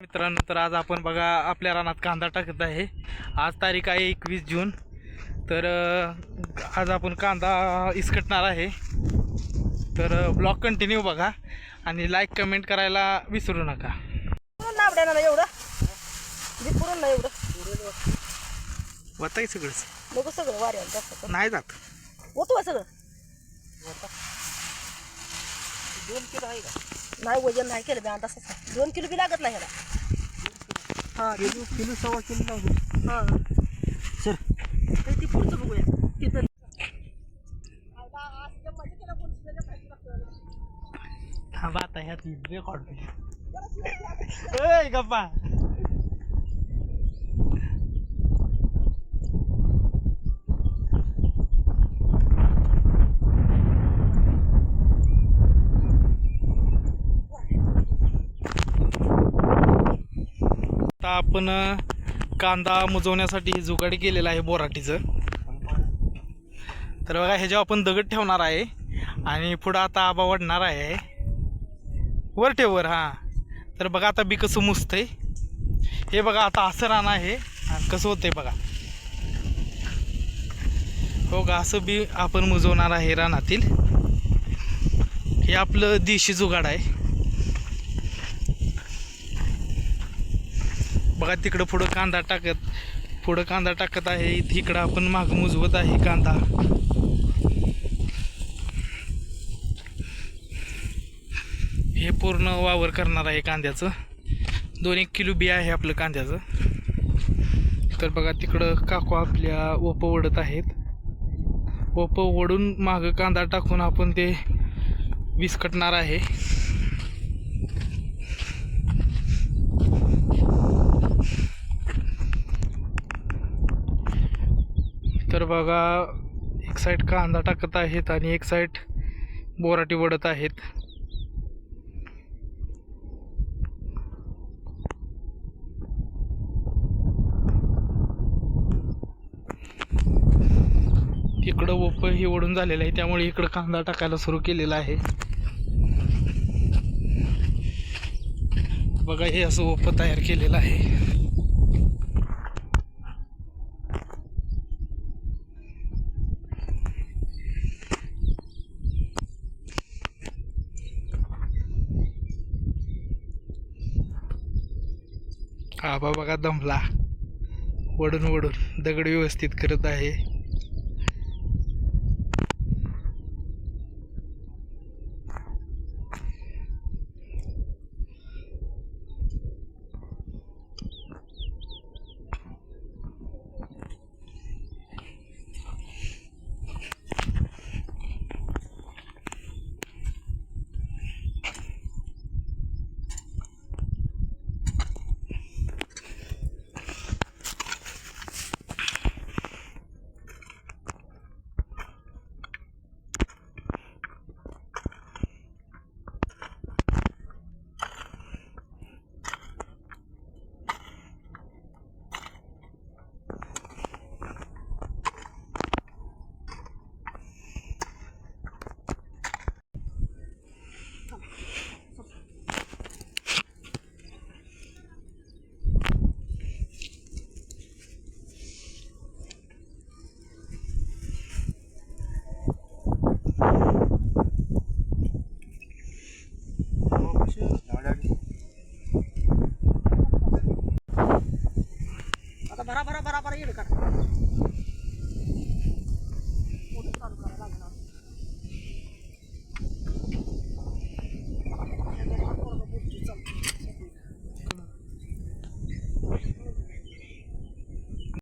मित्रांनो तर आज आपण बघा आपल्या रानात कांदा टाकत आहे. आज तारीख आहे एकवीस जून. तर आज आपण कांदा इसकटणार आहे. तर ब्लॉग कंटिन्यू बघा आणि लाईक कमेंट करायला विसरू नका. एवढं? ना एवढं. वाताय सगळंच. नको सगळं जास्त नाही जात. होतो सगळं. दोन किलो आहे का? नाही वजन नाही केलं बी आहे. दोन किलो बी लागत नाही ह्याला. हा किलो. किलो. सव्वा किलो लावतो हा. सर. ती पुढचं बघूया. तिथं. थांबा आता ह्यात रेकॉर्ड गप्पा. आता आपण कांदा मुजवण्यासाठी हे जुगाड केलेलं आहे बोराटीचं. तर बघा ह्याच्यावर आपण दगड ठेवणार आहे आणि पुढं आता आबा वाढणार आहे. वर ठेव वर हां. तर बघा आता बी कसं मुजतंय. हे बघा आता असं राहणं आहे आणि कसं होतंय बघा. हो का असं बी आपण मुजवणार आहे रानातील. हे आपलं देशी जुगाड आहे. बघा तिकडं पुढं कांदा टाकत पुढं कांदा टाकत आहे. इकडं आपण माग मुजवत आहे कांदा. हे पूर्ण वावर करणार आहे कांद्याचं. दोन एक किलो बी आहे आपलं कांद्याचं. तर बघा तिकडं काकू आपल्या ओपं ओढत आहेत. ओपं ओढून मागं कांदा टाकून आपण ते विस्कटणार आहे. तर बघा एक साईड कांदा टाकत आहेत आणि एक साईड बोराटी वडत आहेत. इकडं ओप हे ओढून झालेलं आहे त्यामुळे इकडं कांदा टाकायला सुरू केलेला आहे. बघा हे असं ओप तयार केलेलं आहे. आबा बघा दमला. वडून वडून दगड व्यवस्थित करत आहे. बरा बराबर बरा बरा